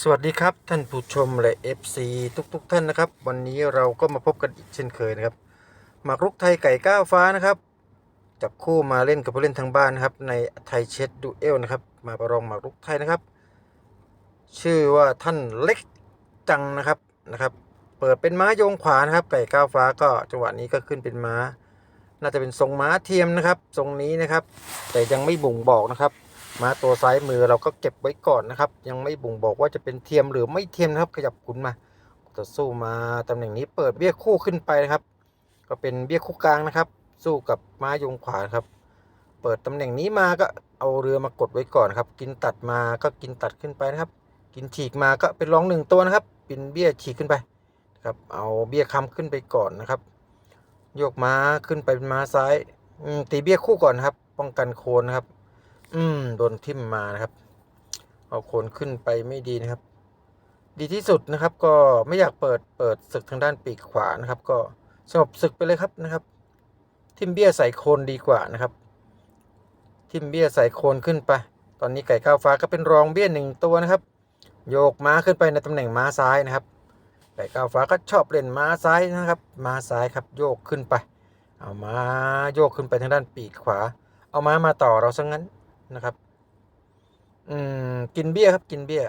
สวัสดีครับท่านผู้ชมและ FC ทุกๆทท่านนะครับ วันนี้เราก็มาพบกันอีกเช่นเคยนะครับหมากรุกไทยไก่ก้าวฟ้านะครับ จับคู่มาเล่นกับผู้เล่นทางบ้านนะครับ ในไทยเชดดูเอลนะครับ มาประลองหมากรุกไทยนะครับ ชื่อว่าท่านเล็กจังนะครับนะครับ เปิดเป็นม้าโยงขวานะครับไก่ก้าวฟ้าก็จังหวะนี้ก็ขึ้นเป็นม้า น่าจะเป็นทรงม้าเทียมนะครับ ทรงนี้นะครับ แต่ยังไม่บ่งบอกนะครับ มาตัวซ้ายมือเราก็เก็บไว้ก่อนนะครับ ยังไม่บ่งบอกว่าจะเป็นเทียมหรือไม่เทียมนะครับ ขยับขุนมาต่อสู้มาตำแหน่งนี้เปิดเบี้ยคู่ขึ้นไปนะครับ ก็เป็นเบี้ยคู่กลางนะครับ สู้กับม้ายงขวาครับ เปิดตำแหน่งนี้มาก็เอาเรือมากดไว้ก่อนครับ กินตัดมาก็กินตัดขึ้นไปนะครับ กินฉีกมาก็เป็นรองหนึ่งตัวนะครับเป็นเบี้ยฉีกขึ้นไปครับเอาเบี้ยค้ำขึ้นไปก่อนนะครับ โยกม้าขึ้นไปเป็นม้าซ้ายตีเบี้ยคู่ก่อนนครับ ป้องกันโคนนะครับ อืมโดนทิ่มมานะครับ เอาโคนขึ้นไปไม่ดีนะครับ ดีที่สุดนะครับ ก็ไม่อยากเปิดเปิดศึกทางด้านปีกขวานะครับ ก็สงบศึกไปเลยครับนะครับ ทิมเบี้ยใส่โคนดีกว่านะครับ ทิมเบี้ยใส่โคนขึ้นไป ตอนนี้ไก่ก้าวฟ้าก็เป็นรองเบี้ยหนึ่งตัวนะครับ โยกม้าขึ้นไปในตำแหน่งม้าซ้ายนะครับไก่ก้าวฟ้าก็ชอบเล่นม้าซ้ายนะครับ ม้าซ้ายครับ โยกขึ้นไป เอาม้าโยกขึ้นไปทางด้านปีกขวา เอาม้ามาต่อเราซะงั้น นะครับ อืม กินเบี้ยครับ กินเบี้ย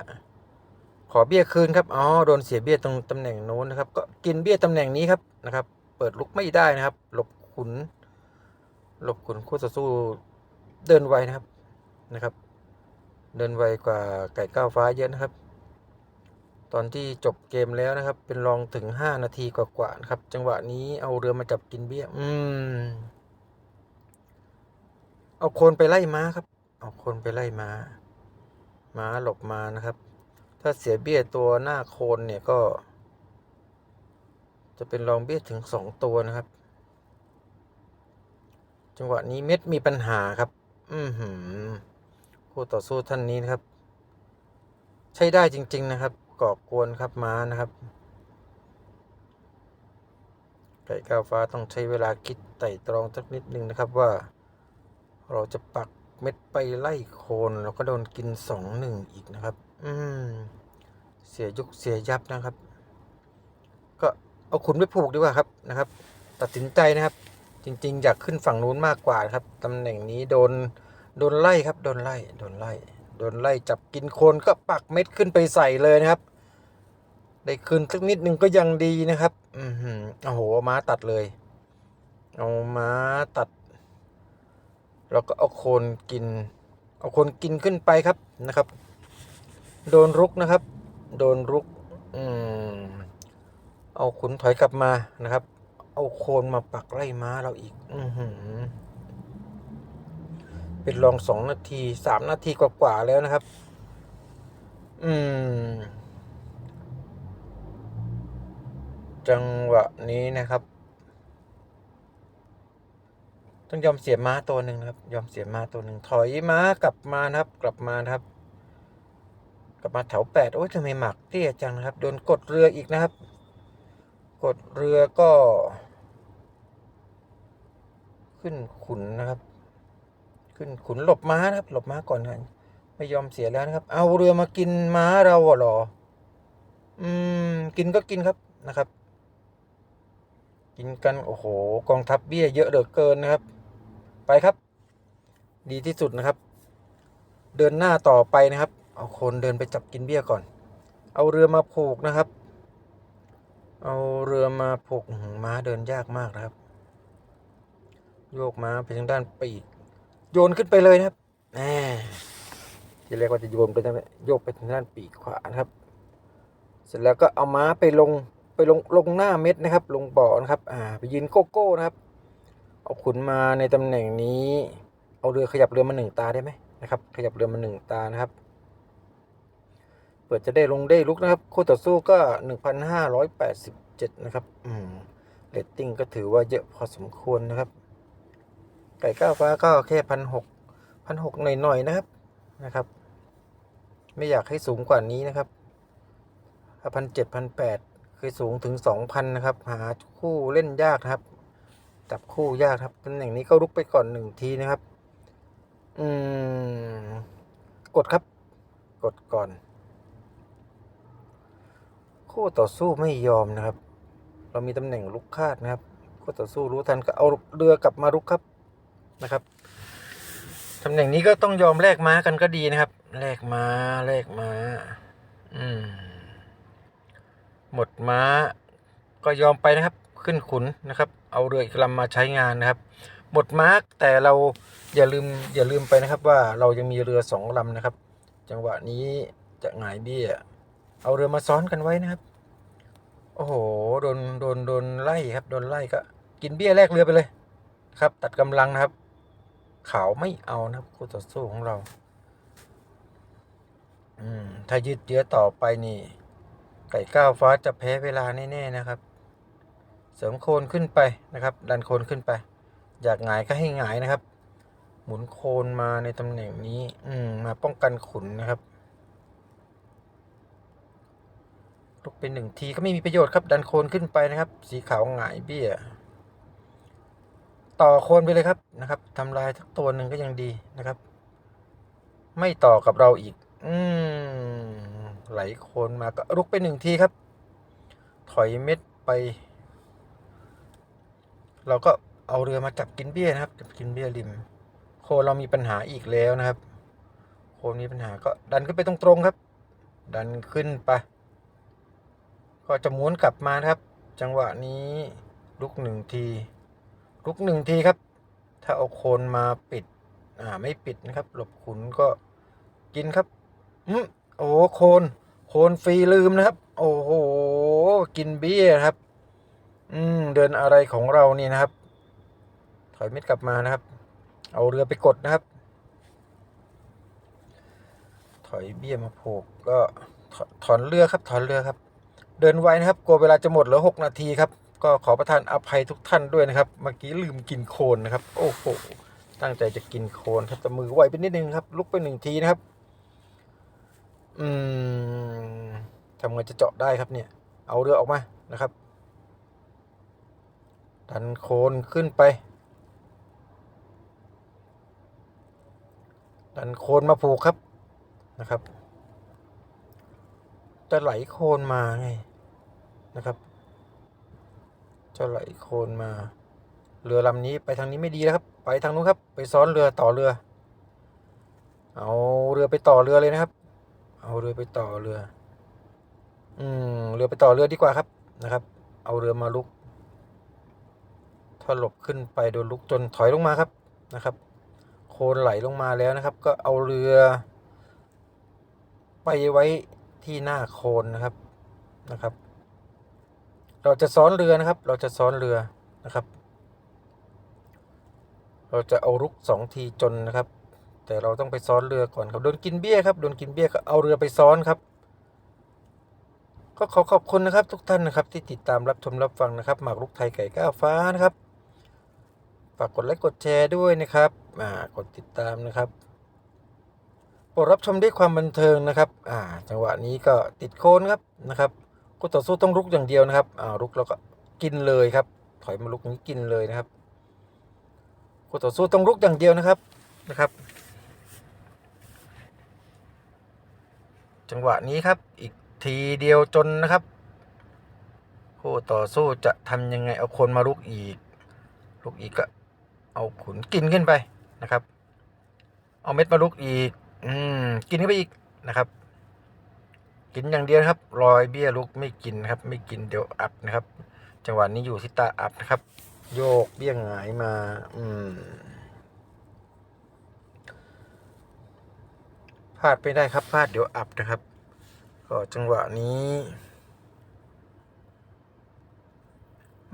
ขอเบี้ยคืนครับ อ๋อ โดนเสียเบี้ยตรงตำแหน่งโน้นนะครับ ก็กินเบี้ยตำแหน่งนี้ครับนะครับ เปิดลุกไม่ได้นะครับ หลบขุน หลบขุนคู่ต่อสู้เดินไวนะครับ นะครับ เดินไวกว่าไก่ก้าวฟ้าเยอะนะครับ ตอนที่จบเกมแล้วนะครับ เป็นรองถึงห้านาทีกว่าๆนะครับ จังหวะนี้เอาเรือมาจับกินเบี้ย อืมเอาโคนไปไล่ม้าครับ เอาคนไปไล่ม้า ม้าหลบมานะครับ ถ้าเสียเบี้ยตัวหน้าโคนเนี่ยก็ จะเป็นรองเบี้ยถึงสองตัวนะครับ จังหวะนี้เม็ดมีปัญหาครับ อือหือคู่ต่อสู้ท่านนี้นะครับ ใช้ได้จริง ๆ นะครับก่อกวนครับม้านะครับ ไก่ก้าวฟ้าต้องใช้เวลาคิดไต่ตรองสักนิดนึงนะครับว่าเราจะปัก เม็ดไปไล่โคนแล้วก็โดนกินสองหนึ่งอีกนะครับ อืม เสียยุกเสียยับนะครับ ก็เอาขุนไปผูกดีกว่าครับนะครับ ตัดสินใจนะครับ จริง ๆ อยากขึ้นฝั่งนู้นมากกว่าครับตำแหน่งนี้โดนโดนไล่ครับ โดนไล่โดนไล่โดนไล่จับกินโคนก็ปักเม็ดขึ้นไปใส่เลยนะครับ ได้คืนสักนิดนึงก็ยังดีนะครับ อือหือโอ้โหม้าตัดเลย เอาม้าตัด แล้วก็เอาโคนกิน เอาโคนกินขึ้นไปครับนะครับ โดนรุกนะครับ โดนรุกอืมเอาขุนถอยกลับมานะครับ เอาโคนมาปักไล่ม้าเราอีก อือหือเป็นรองสองนาทีสามนาทีกว่าๆแล้วนะครับ อืม จังหวะนี้นะครับ ต้องยอมเสียม้าตัวหนึ่งครับ ยอมเสียม้าตัวหนึ่งถอยม้ากลับมานะครับ กลับมาครับ กลับมาแถวแปดโอ้ยทำไมหมักเตี้ยจังนะครับโดนกดเรืออีกนะครับ กดเรือก็ ขึ้นขุนนะครับ ขึ้นขุนหลบม้านะครับ หลบม้าก่อนนะไม่ยอมเสียแล้วนะครับ เอาเรือมากินม้าเราเหรอ อืม กินก็กินครับนะครับ กินกัน โอ้โห กองทัพเบี้ยเยอะเหลือเกินนะครับ ไปครับ ดีที่สุดนะครับ เดินหน้าต่อไปนะครับ เอาคนเดินไปจับกินเบี้ยก่อน เอาเรือมาผูกนะครับ เอาเรือมาผูกม้าเดินยากมากนะครับ โยกม้าไปทางด้านปีก โยนขึ้นไปเลยนะครับแหมทีแรกว่าจะโยนไปทางโยกไปทางด้านปีกขวานะครับ เสร็จแล้วก็เอาม้าไปลง ไปลงลงหน้าเม็ดนะครับ ลงบ่อนะครับ อ่า ไปยืนโกโก้นะครับ เอาขุนมาในตำแหน่งนี้ เอาเรือขยับเรือมาหนึ่งตาได้ไหมนะครับ ขยับเรือมาหนึ่งตานะครับ เปิดจะได้ลงได้ลุกนะครับ คู่ต่อสู้ก็หนึ่งพันห้าร้อยแปดสิบเจ็ดนะครับ อืมเรตติ้งก็ถือว่าเยอะพอสมควรนะครับ ไก่ก้าวฟ้าก็แค่พันหกพันหกหน่อยๆนะครับ นะครับ ไม่อยากให้สูงกว่านี้นะครับพันเจ็ดพันแปด ยสูงถึงสองพันนะครับ หาคู่เล่นยากครับ จับคู่ยากครับตำแหน่งนี้ก็ลุกไปก่อนหนึ่งทีนะครับ อืม กดครับ กดก่อน คู่ต่อสู้ไม่ยอมนะครับ เรามีตำแหน่งลุกคาดนะครับ คู่ต่อสู้รู้ทันก็เอาเรือกลับมาลุกครับนะครับตำแหน่งนี้ก็ต้องยอมแลกม้ากันก็ดีนะครับแลกม้าแลกม้า อืม หมดม้า ก็ยอมไปนะครับขึ้นขุนนะครับ เอาเรืออีกลำมาใช้งานนะครับ หมดม้าแต่เราอย่าลืมอย่าลืมไปนะครับว่าเรายังมีเรือสองลำนะครับ จังหวะนี้จะหงายเบี้ย เอาเรือมาซ้อนกันไว้นะครับ โอ้โหโดนโดนโดนไล่ครับโดนไล่ก็ กินเบี้ยแลกเรือไปเลยครับ ตัดกำลังนะครับขาวไม่เอานะครับคู่ต่อสู้ของเรา อืม ถ้ายืดเยื้อต่อไปนี่ ไก่ก้าวฟ้าจะแพ้เวลาแน่ๆนะครับ เสริมโคนขึ้นไปนะครับ ดันโคนขึ้นไป อยากหงายก็ให้หงายนะครับ หมุนโคนมาในตำแหน่งนี้ อืมมาป้องกันขุนนะครับลุกเป็นหนึ่งทีก็ไม่มีประโยชน์ครับ ดันโคนขึ้นไปนะครับ สีขาวหงายเบี้ย ต่อโคนไปเลยครับนะครับทำลายทักตัวหนึ่งก็ยังดีนะครับ ไม่ต่อกับเราอีก อืม ไหลโคนมาก็ลุกไปหนึ่งทีครับ ถอยเม็ดไป เราก็เอาเรือมาจับกินเบี้ยนะครับ จับกินเบี้ยริม โคนเรามีปัญหาอีกแล้วนะครับ โคนมีปัญหาก็ดันขึ้นไปตรงๆครับ ดันขึ้นไป ก็จะม้วนกลับมาครับ จังหวะนี้ลุกหนึ่งที ลุกหนึ่งทีครับ ถ้าเอาโคนมาปิด อ่าไม่ปิดนะครับ หลบขุนก็กินครับอืม โอ้โคน โคนฟรีลืมนะครับ โอ้โห กินเบี้ยครับ อืม เดินอะไรของเรานี่นะครับ ถอยเม็ดกลับมานะครับ เอาเรือไปกดนะครับ ถอยเบี้ยมาผูกก็ถถอนเรือครับ ถอนเรือครับ เดินไวนะครับ กลัวเวลาจะหมดเหลือหกนาทีครับ ก็ขอประทานอภัยทุกท่านด้วยนะครับ เมื่อกี้ลืมกินโคนนะครับ โอ้โห ตั้งใจจะกินโคนครับแต่มือไวไปนิดนึงครับ ลุกไปหนึ่งทีนะครับ อืมทำไงจะเจาะได้ครับเนี่ย เอาเรือออกมานะครับ ดันโคนขึ้นไป ดันโคนมาผูกครับนะครับ จะไหลโคนมาไงนะครับจะไหลโคนมา เรือลำนี้ไปทางนี้ไม่ดีนะครับ ไปทางนู้นครับ ไปซ้อนเรือต่อเรือ เอาเรือไปต่อเรือเลยนะครับ เอาเรือไปต่อเรือ อืม เรือไปต่อเรือดีกว่าครับนะครับ เอาเรือมาลุกถ้าหลบขึ้นไปโดนลุกจนถอยลงมาครับนะครับ โคนไหลลงมาแล้วนะครับ ก็เอาเรือ ไปไว้ที่หน้าโคนนะครับนะครับ เราจะซ้อนเรือนะครับ เราจะซ้อนเรือนะครับ เราจะเอารุกสองทีจนนะครับ แต่เราต้องไปซ้อนเรือก่อนครับโดนกินเบี้ยครับโดนกินเบี้ยก็เอาเรือไปซ้อนครับ ก็ขอขอบคุณนะครับทุกท่านนะครับ ที่ติดตามรับชมรับฟังนะครับหมากรุกไทยไก่ก้าวฟ้านะครับฝากกดไลค์กดแชร์ด้วยนะครับอ่ากดติดตามนะครับโปรดรับชมด้วยความบันเทิงนะครับอ่าจังหวะนี้ก็ติดโคนครับนะครับกูต่อสู้ต้องรุกอย่างเดียวนะครับอ่ารุกแล้วก็กินเลยครับ ถอยมาลุกนี้กินเลยนะครับกูต่อสู้ต้องรุกอย่างเดียวนะครับนะครับ จังหวะนี้ครับ อีกทีเดียวจนนะครับคู่ต่อสู้จะทำยังไงเอาคนมาลุกอีก ลุกอีกก็เอาขุนกินขึ้นไปนะครับ เอาเม็ดมาลุกอีก อืมกินเข้าไปอีกนะครับ กินอย่างเดียวครับรอยเบี้ยลุกไม่กินครับ ไม่กินเดี๋ยวอับนะครับ จังหวะนี้อยู่ที่ตาอับนะครับ โยกเบี้ยงหงายมา อืม ลาดไม่ได้ครับพลาดเดี๋ยวอับนะครับ ก็จังหวะนี้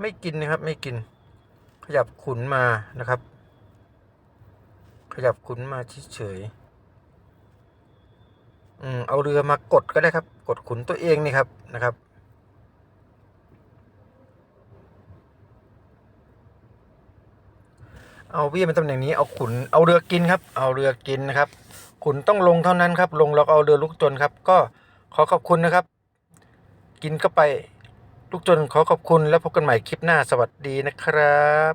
ไม่กินนะครับไม่กิน ขยับขุนมานะครับ ขยับขุนมาเฉยๆอืมเอาเรือมากดก็ได้ครับ กดขุนตัวเองนี่ครับนะครับเอาเบี้ยเป็นตำแหน่งนี้เอาขุนเอาเรือกินครับ เอาเรือกินนะครับ ขุนต้องลงเท่านั้นครับ ลงเราเอาเรือลุกจนครับ ก็ขอขอบคุณนะครับ กินเข้าไปลูกจนขอขอบคุณแล้วพบกันใหม่คลิปหน้าสวัสดีนะครับ